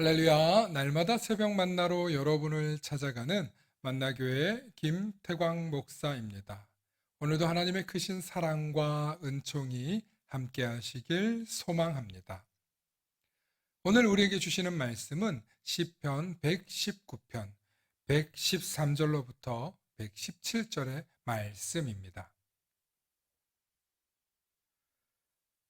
할렐루야, 날마다 새벽 만나로 여러분을 찾아가는 만나교회 김태광 목사입니다. 오늘도 하나님의 크신 사랑과 은총이 함께 하시길 소망합니다. 오늘 우리에게 주시는 말씀은 시편 119편 113절로부터 117절의 말씀입니다.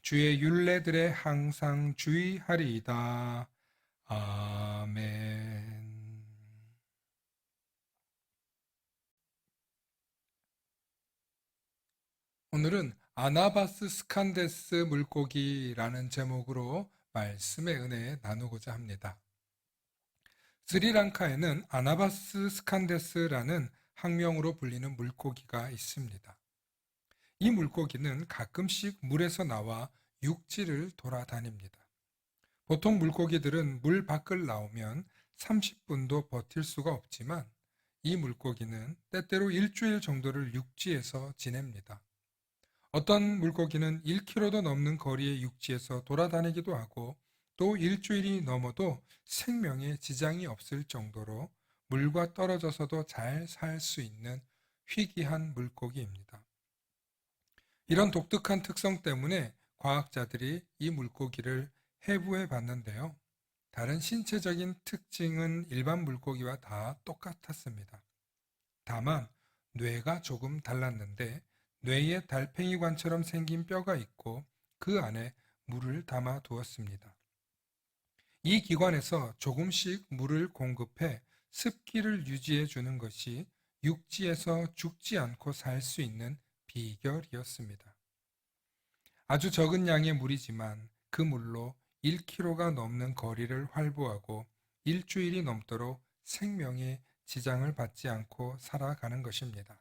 주의 윤례들에 항상 주의하리이다. 아멘. 오늘은 아나바스 스칸데스 물고기라는 제목으로 말씀의 은혜 나누고자 합니다. 스리랑카에는 아나바스 스칸데스라는 학명으로 불리는 물고기가 있습니다. 이 물고기는 가끔씩 물에서 나와 육지를 돌아다닙니다. 보통 물고기들은 물 밖을 나오면 30분도 버틸 수가 없지만 이 물고기는 때때로 일주일 정도를 육지에서 지냅니다. 어떤 물고기는 1km도 넘는 거리의 육지에서 돌아다니기도 하고 또 일주일이 넘어도 생명에 지장이 없을 정도로 물과 떨어져서도 잘 살 수 있는 희귀한 물고기입니다. 이런 독특한 특성 때문에 과학자들이 이 물고기를 해부해 봤는데요. 다른 신체적인 특징은 일반 물고기와 다 똑같았습니다. 다만 뇌가 조금 달랐는데 뇌에 달팽이관처럼 생긴 뼈가 있고 그 안에 물을 담아 두었습니다. 이 기관에서 조금씩 물을 공급해 습기를 유지해 주는 것이 육지에서 죽지 않고 살 수 있는 비결이었습니다. 아주 적은 양의 물이지만 그 물로 1km가 넘는 거리를 활보하고 일주일이 넘도록 생명에 지장을 받지 않고 살아가는 것입니다.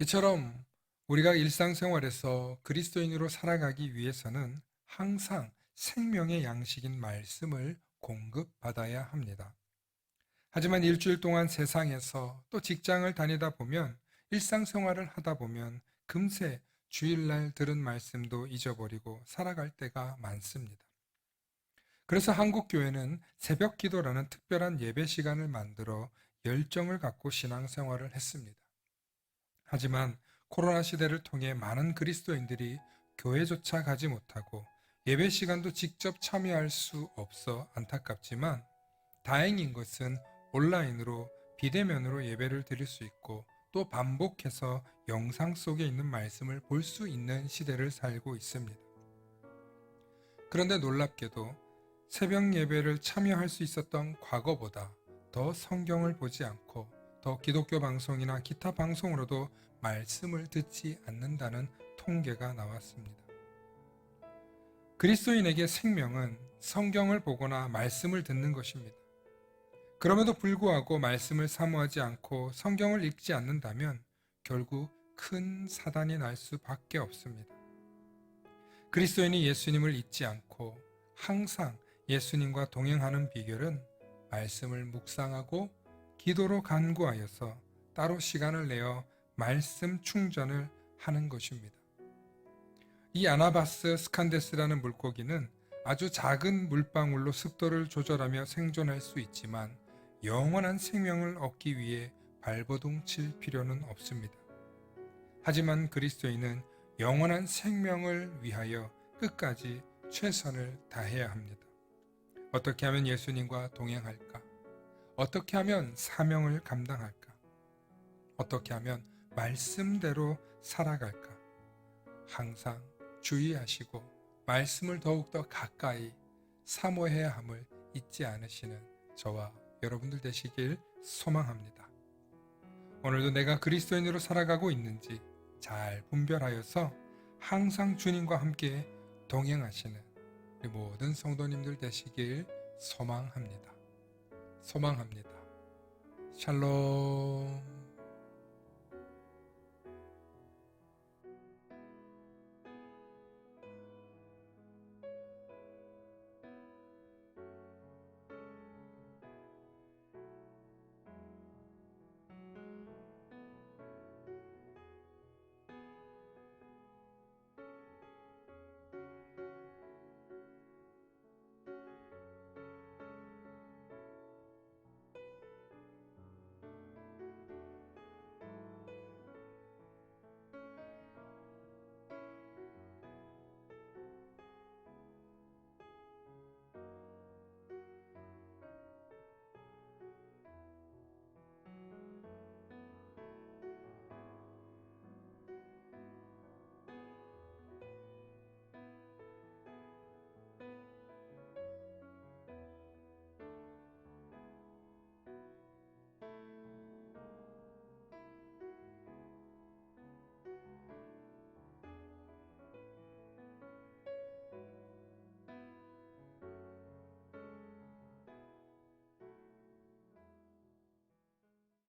이처럼 우리가 일상생활에서 그리스도인으로 살아가기 위해서는 항상 생명의 양식인 말씀을 공급받아야 합니다. 하지만 일주일 동안 세상에서 또 직장을 다니다 보면 일상생활을 하다 보면 금세 주일날 들은 말씀도 잊어버리고 살아갈 때가 많습니다. 그래서 한국교회는 새벽 기도라는 특별한 예배 시간을 만들어 열정을 갖고 신앙생활을 했습니다. 하지만 코로나 시대를 통해 많은 그리스도인들이 교회조차 가지 못하고 예배 시간도 직접 참여할 수 없어 안타깝지만 다행인 것은 온라인으로 비대면으로 예배를 드릴 수 있고 또 반복해서 영상 속에 있는 말씀을 볼 수 있는 시대를 살고 있습니다. 그런데 놀랍게도 새벽 예배를 참여할 수 있었던 과거보다 더 성경을 보지 않고 더 기독교 방송이나 기타 방송으로도 말씀을 듣지 않는다는 통계가 나왔습니다. 그리스도인에게 생명은 성경을 보거나 말씀을 듣는 것입니다. 그럼에도 불구하고 말씀을 사모하지 않고 성경을 읽지 않는다면 결국 큰 사단이 날 수밖에 없습니다. 그리스도인이 예수님을 잊지 않고 항상 예수님과 동행하는 비결은 말씀을 묵상하고 기도로 간구하여서 따로 시간을 내어 말씀 충전을 하는 것입니다. 이 아나바스 스칸데스라는 물고기는 아주 작은 물방울로 습도를 조절하며 생존할 수 있지만 영원한 생명을 얻기 위해 발버둥 칠 필요는 없습니다. 하지만 그리스도인은 영원한 생명을 위하여 끝까지 최선을 다해야 합니다. 어떻게 하면 예수님과 동행할까? 어떻게 하면 사명을 감당할까? 어떻게 하면 말씀대로 살아갈까? 항상 주의하시고 말씀을 더욱더 가까이 사모해야 함을 잊지 않으시는 저와 여러분들 되시길 소망합니다. 오늘도 내가 그리스도인으로 살아가고 있는지 잘 분별하여서 항상 주님과 함께 동행하시는 모든 성도님들 되시길 소망합니다. 소망합니다. 샬롬